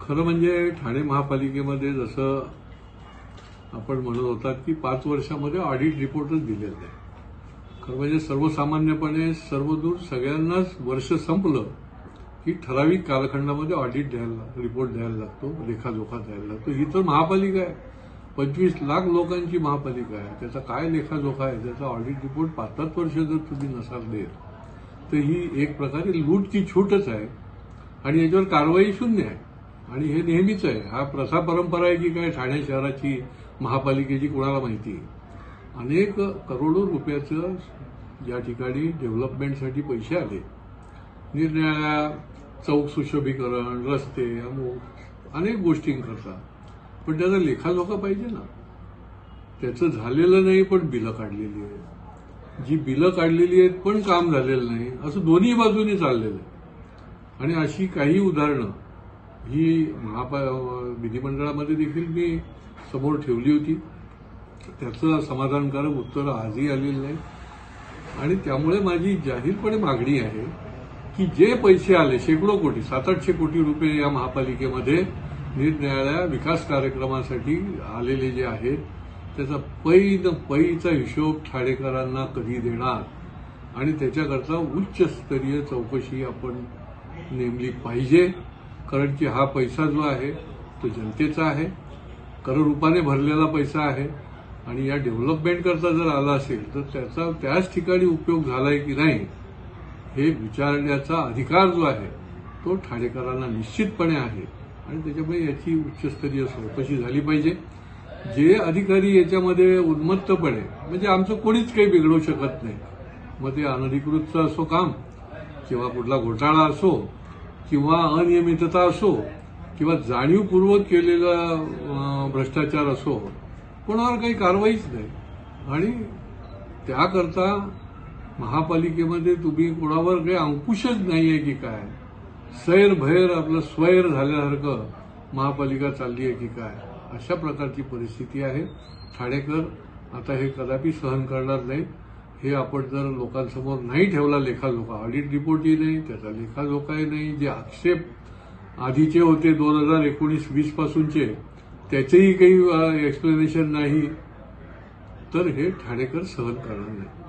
खरं म्हणजे ठाणे महापालिकेमध्ये जसं आपण म्हणत होता की पाच वर्षामध्ये ऑडिट रिपोर्टच दिलेला आहे खरं म्हणजे सर्वसामान्यपणे सर्वदूर सगळ्यांनाच वर्ष संपलं की ठराविक कालखंडामध्ये ऑडिट द्यायला रिपोर्ट द्यायला लागतो लेखाजोखा द्यायला लागतो. ही तर महापालिका आहे. पंचवीस लाख लोकांची महापालिका आहे. त्याचा काय लेखाजोखा आहे? त्याचा ऑडिट रिपोर्ट पाच पाच वर्ष जर तुम्ही नसाल देत तर ही एक प्रकारे लूटची छूटच आहे. आणि याच्यावर कारवाई शून्य आहे. आणि हे नेहमीच आहे. हा प्रथा परंपरा आहे की काय ठाणे शहराची महापालिकेची कोणाला माहिती अनेक करोडो रुपयाचं या ठिकाणी डेव्हलपमेंटसाठी पैसे आले. निरनिराळ्या चौक सुशोभीकरण रस्ते अमुक अनेक गोष्टींकरता पण त्याचा लेखाजोखा पाहिजे ना. त्याचं झालेलं नाही पण बिलं काढलेली आहेत. जी बिलं काढलेली आहेत पण काम झालेलं नाही. असं दोन्ही बाजूनी चाललेलं आहे. आणि अशी काही उदाहरणं ही महापा विधिमंडळामध्ये देखील मी समोर ठेवली होती. त्याचं समाधानकारक उत्तर आजही आलेलं नाही. आणि त्यामुळे माझी जाहीरपणे मागणी आहे की जे पैसे आले शेकडो कोटी सात आठशे कोटी रुपये या महापालिकेमध्ये निरनिराळ्या विकास कार्यक्रमासाठी आलेले जे आहेत त्याचा पै न पैचा हिशोब ठाणेकरांना कधी देणार? आणि त्याच्याकरता उच्चस्तरीय चौकशी आपण नेमली पाहिजे. कारण की हा पैसा जो आहे तो जनतेचा आहे. कररूपाने भरलेला पैसा आहे. आणि या डेव्हलपमेंट करता जर आला असेल तर त्याचा त्याच ठिकाणी उपयोग झालाय की नाही हे विचारण्याचा अधिकार जो आहे तो ठाणेकरांना निश्चितपणे आहे. आणि त्याच्यामुळे याची उच्चस्तरीय चौकशी झाली पाहिजे. जे अधिकारी याच्यामध्ये उन्मत्तपणे म्हणजे आमचं कोणीच काही बिघडवू शकत नाही. मग ते अनधिकृतचं असो काम किंवा कुठला घोटाळा असो किंवा अनियमितता असो किंवा जाणीवपूर्वक केलेला भ्रष्टाचार असो कोणावर काही कारवाईच नाही. आणि त्याकरता महापालिकेमध्ये तुम्ही कोणावर काही अंकुशच नाहीये की काय. सैर भैर आपलं स्वैर झाल्यासारखं महापालिका चालली आहे की काय. अशा प्रकारची परिस्थिती आहे. ठाणेकर आता हे कदापि सहन करणार नाही हे आपण जर लोकांसमोर नाही ठेवला लेखाजोखा ऑडिट रिपोर्टही नाही त्याचा लेखाजोखाही नाही जे आक्षेप आधीचे होते दोन हजार एकोणीस वीस पासूनचे त्याचेही काही एक्सप्लेनेशन नाही तर हे ठाणेकर सहन करणार नाही